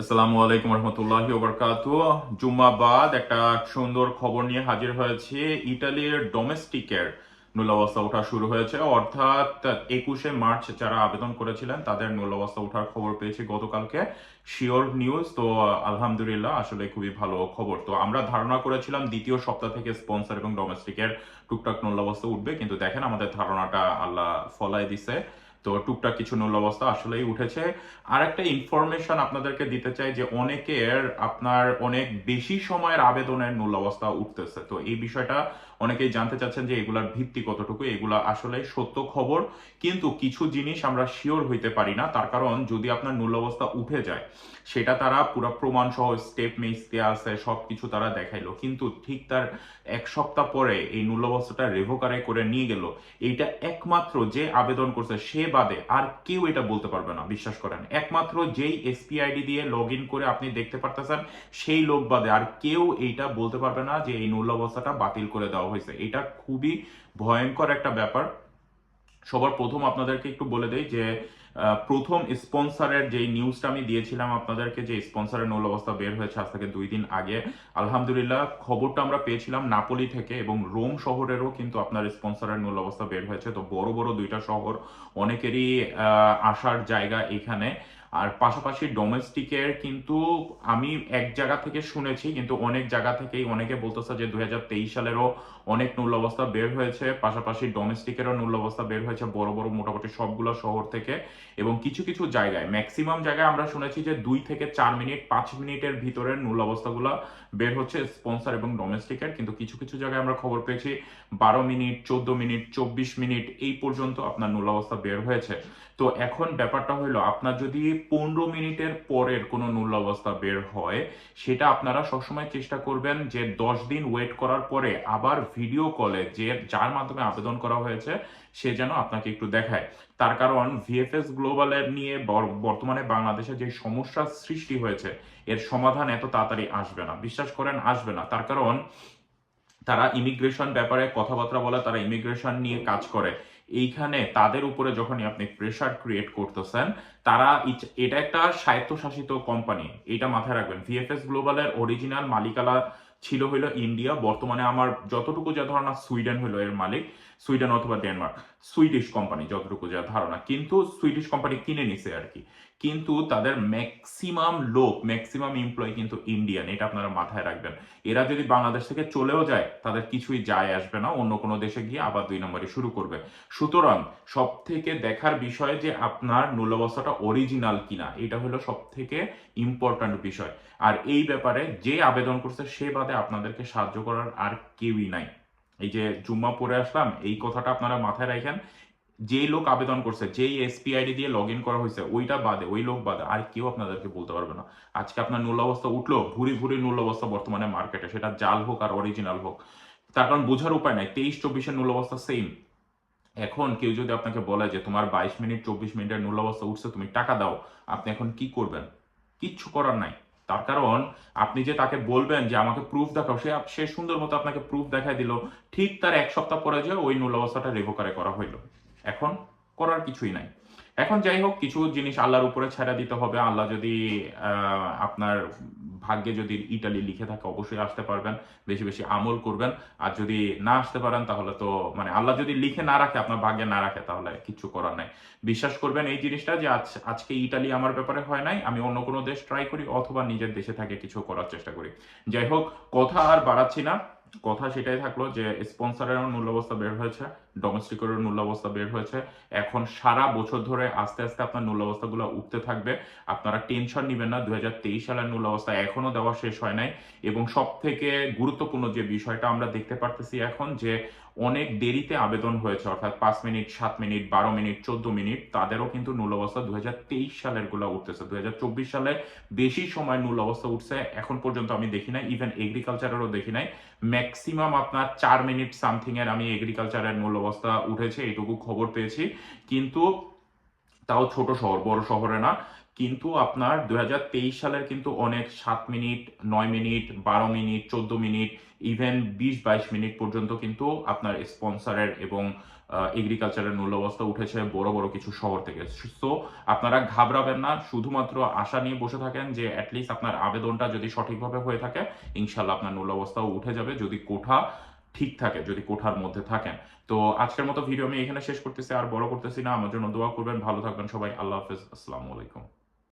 আসসালামু আলাইকুম রহমতুল্লাহি জুম্মাবাদ একটা সুন্দর খবর নিয়ে হাজির হয়েছে। ইটালির ডোমেস্টিকের নূলাবস্থা ওঠা শুরু হয়েছে। অর্থাৎ একুশে মার্চ যারা আবেদন করেছিলেন, তাদের নূলাবস্থা ওঠার খবর পেয়েছি গতকালকে। শিওর নিউজ, তো আলহামদুলিল্লাহ আসলে খুবই ভালো খবর। তো আমরা ধারণা করেছিলাম দ্বিতীয় সপ্তাহ থেকে স্পন্সর এবং ডোমেস্টিকের টুকটাক নূলাবস্থা উঠবে, কিন্তু দেখেন আমাদের ধারণাটা আল্লাহ ফলাই দিছে। তো টুকটাক কিছু নূল্যবস্থা আসলেই উঠেছে। আর একটা ইনফরমেশন আপনাদেরকে দিতে চাই যে অনেকের আপনার অনেক বেশি সময়ের আবেদনের নূল্যবস্থা উঠতেছে। তো এই বিষয়টা অনেকেই জানতে চাচ্ছেন যে এগুলার ভিত্তি কতটুকু, এগুলা আসলে সত্য খবর। কিন্তু কিছু জিনিস আমরা শিওর হইতে পারি না, তার কারণ যদি আপনার নূল্যবস্থা উঠে যায়, সেটা তারা পুরো প্রমাণ সহ স্টেপ মেস দেওয়া আছে সব কিছু তারা দেখাইলো। কিন্তু ঠিক তার এক সপ্তাহ পরে এই নূল্যবস্থাটা রেভোকারে করে নিয়ে গেল। এইটা একমাত্র যে আবেদন করছে, সে বাদে আর কেউ এটা বলতে পারবে না, বিশ্বাস করেন। একমাত্র যেই এসপিআইডি দিয়ে লগ করে আপনি দেখতে পারতেছেন, সেই লোক বাদে আর কেউ এইটা বলতে পারবে না যে এই নূল্যবস্থাটা বাতিল করে দেওয়া হয়েছে। এটা খুবই ভয়ঙ্কর একটা ব্যাপার। সবার প্রথম আপনাদেরকে একটু বলে দেয় যে প্রথম স্পন্সারের যে নিউজটা আমি দিয়েছিলাম আপনাদেরকে, যে স্পন্সারের নৌল অবস্থা বের হয়েছে আজ থেকে দুই দিন আগে, আলহামদুলিল্লাহ খবরটা আমরা পেয়েছিলাম নাপোলি থেকে এবং রোম শহরেরও কিন্তু আপনার স্পন্সারের নৌল অবস্থা বের হয়েছে। তো বড় বড় দুইটা শহর অনেকেরই আসার জায়গা এখানে। আর পাশাপাশি ডোমেস্টিকের কিন্তু আমি এক জায়গা থেকে শুনেছি, কিন্তু অনেক জায়গা থেকেই অনেকে বলতেছে যে দু হাজার তেইশ সালেরও অনেক নূল্য অবস্থা বের হয়েছে, পাশাপাশি ডোমেস্টিকেরও নূল্য অবস্থা বের হয়েছে বড় বড়, মোটামুটি সবগুলো শহর থেকে এবং কিছু কিছু জায়গায়। ম্যাক্সিমাম জায়গায় আমরা শুনেছি যে দুই থেকে চার মিনিট, পাঁচ মিনিটের ভিতরে নূল্য অবস্থাগুলো বের হচ্ছে স্পন্সর এবং ডোমেস্টিকের কিন্তু কিছু কিছু জায়গায় আমরা খবর পেয়েছি বারো মিনিট, চোদ্দ মিনিট, চব্বিশ মিনিট, এই পর্যন্ত আপনার নূল্য অবস্থা বের হয়েছে। তো এখন ব্যাপারটা হলো আপনার যদি পনেরো মিনিটের পরের কোনো নূল্য অবস্থা বের হয়, সেটা আপনারা সবসময় চেষ্টা করবেন যে দশ দিন ওয়েট করার পরে আবার ভিডিও কলে যে যার মাধ্যমে আবেদন করা হয়েছে, সে যেন আপনাকে একটু দেখায়। তার কারণ ভিএফএস গ্লোবালের নিয়ে বর- বর্তমানে বাংলাদেশে যে সমস্যার সৃষ্টি হয়েছে, এর সমাধান এত তাড়াতাড়ি আসবে না। বিশ্বাস করেন, আসবে না। তার কারণ, তারা ইমিগ্রেশন ব্যাপারে কথাবার্তা বলে, তারা ইমিগ্রেশন নিয়ে কাজ করে। এইখানে তাদের উপরে যখনই আপনি প্রেশার ক্রিয়েট করতেছেন, তারা এটা একটা স্বায়ত্তশাসিত কোম্পানি এটা মাথায় রাখবেন। ভিএফএস গ্লোবালের অরিজিনাল মালিকালা ছিল হইল ইন্ডিয়া, বর্তমানে আমার যতটুকু যা ধারণা সুইডেন হইল এর মালিক, সুইডেন অথবা ডেনমার্ক, সুইডিশ কোম্পানি যতটুকু যা ধারণা। কিন্তু সুইডিশ কোম্পানি কিনে নিছে আর কি। কিন্তু তাদের ম্যাক্সিমাম লোক ম্যাক্সিমাম এমপ্লয় কিন্তু ইন্ডিয়ান, এটা আপনারা মাথায় রাখবেন। এরা যদি বাংলাদেশ থেকে চলেও যায়, তাদের কিছুই যায় আসবে না, অন্য কোনো দেশে গিয়ে আবার দুই নম্বরে শুরু করবে। সুতরাং সব থেকে দেখার বিষয় যে আপনার নূল্যবস্থাটা অরিজিনাল কিনা, এটা হলো সব থেকে ইম্পর্ট্যান্ট বিষয়। আর এই ব্যাপারে যে আবেদন করছে সে বাদে আপনাদেরকে সাহায্য করার আর কেউই নাই। এই যে জুম্মা পরে আসলাম, এই কথাটা আপনারা মাথায় রাখেন। যে লোক আবেদন করছে, যেই এসপিআইডি দিয়ে লগ ইন করা হয়েছে, ওইটা বাদে, ওই লোক বাদে আর কেউ আপনাদেরকে বলতে পারবে না। আজকে আপনার নূল্য অবস্থা উঠল, ভুরি ভুরি নূল্য অবস্থা বর্তমানে মার্কেটে সেটা জাল হোক আর অরিজিনাল হোক। তার কারণ বোঝার উপায় নাই, তেইশ চব্বিশের নূল্য অবস্থা সেম এখন কেউ যদি আপনাকে বলে যে তোমার বাইশ মিনিট, চব্বিশ মিনিটের নূল্য অবস্থা উঠছে, তুমি টাকা দাও, আপনি এখন কি করবেন? কিচ্ছু করার নাই। তার কারণ আপনি যে তাকে বলবেন যে আমাকে প্রুফ দেখাও, সে সে সুন্দর মতো আপনাকে প্রুফ দেখায় দিল, ঠিক তার এক সপ্তাহ পরে যে ওই নূল অবস্থাটা রেভোকারে করা হইল। এখন করার কিছুই নাই। এখন যাই হোক, কিছু জিনিস আল্লাহর উপরে ছেড়ে দিতে হবে। আল্লাহ যদি আপনার ভাগ্যে যদি ইটালি লিখে থাকে, অবশ্যই আসতে পারবেন, বেশি বেশি আমল করবেন। আর যদি না আসতে পারেন, তাহলে তো মানে আল্লাহ যদি লিখে না রাখে, আপনার ভাগ্যে না রাখে, তাহলে কিছু করার নাই। বিশ্বাস করবেন এই জিনিসটা যে আজ, আজকে ইটালি আমার ব্যাপারে হয় নাই, আমি অন্য কোনো দেশ ট্রাই করি, অথবা নিজের দেশে থাকে কিছু করার চেষ্টা করি। যাই হোক, কথা আর বাড়াচ্ছি না। কথা সেটাই থাকল যে স্পন্সরের মূল্যাবস্থা বের হয়েছে ডোমেস্টিকের মূল্যাবস্থা বের হয়েছে। এখন সারা বছর ধরে আস্তে আস্তে আপনার মূল্যাবস্থাগুলো উঠতে থাকবে। আপনারা টেনশন নেবেন না দুই হাজার তেইশ সালের মূল্যাবস্থা এখনও দেওয়া শেষ হয় নাই। এবং সব থেকে গুরুত্বপূর্ণ যে বিষয়টা আমরা দেখতে পারতেছি এখন যে অনেক দেরিতে আবেদন হয়েছে, অর্থাৎ পাঁচ মিনিট, সাত মিনিট, বারো মিনিট, চোদ্দ মিনিট, তাদেরও কিন্তু নূল অবস্থা দুহাজার তেইশ সালেরগুলা উঠতেছে। দুহাজার চব্বিশ সালে বেশি সময় নূল অবস্থা উঠছে, এখন পর্যন্ত আমি দেখি নাই ইভেন এগ্রিকালচারেরও দেখি নাই। ম্যাক্সিমাম আপনার চার মিনিট সামথিং এর আমি এগ্রিকালচারের নূল অবস্থা উঠেছে, এইটুকু খবর পেয়েছি। কিন্তু তাও ছোট শহর, বড় শহরে না। কিন্তু আপনার দু হাজার তেইশ সালের কিন্তু অনেক সাত মিনিট, নয় মিনিট, বারো মিনিট, চোদ্দ মিনিট ইভেন বিশ বাইশ মিনিট পর্যন্ত কিন্তু আপনার স্পন্সরের এবং এগ্রিকালচারের মূল্যাবস্থা উঠেছে বড় বড় কিছু শহর থেকে। সো আপনারা ঘাবড়াবেন না, শুধুমাত্র আশা নিয়ে বসে থাকেন যে অ্যাটলিস্ট আপনার আবেদনটা যদি সঠিকভাবে হয়ে থাকে ইনশাল্লাহ আপনার মূল্যাবস্থাও উঠে যাবে যদি কোঠা ঠিক থাকে, যদি কোঠার মধ্যে থাকেন। তো আজকের মতো ভিডিও আমি এখানে শেষ করতেছি, আর বড় করতেছি না। আমার জন্য দোয়া করবেন, ভালো থাকবেন সবাই। আল্লাহ হাফেজ। আসসালামু আলাইকুম।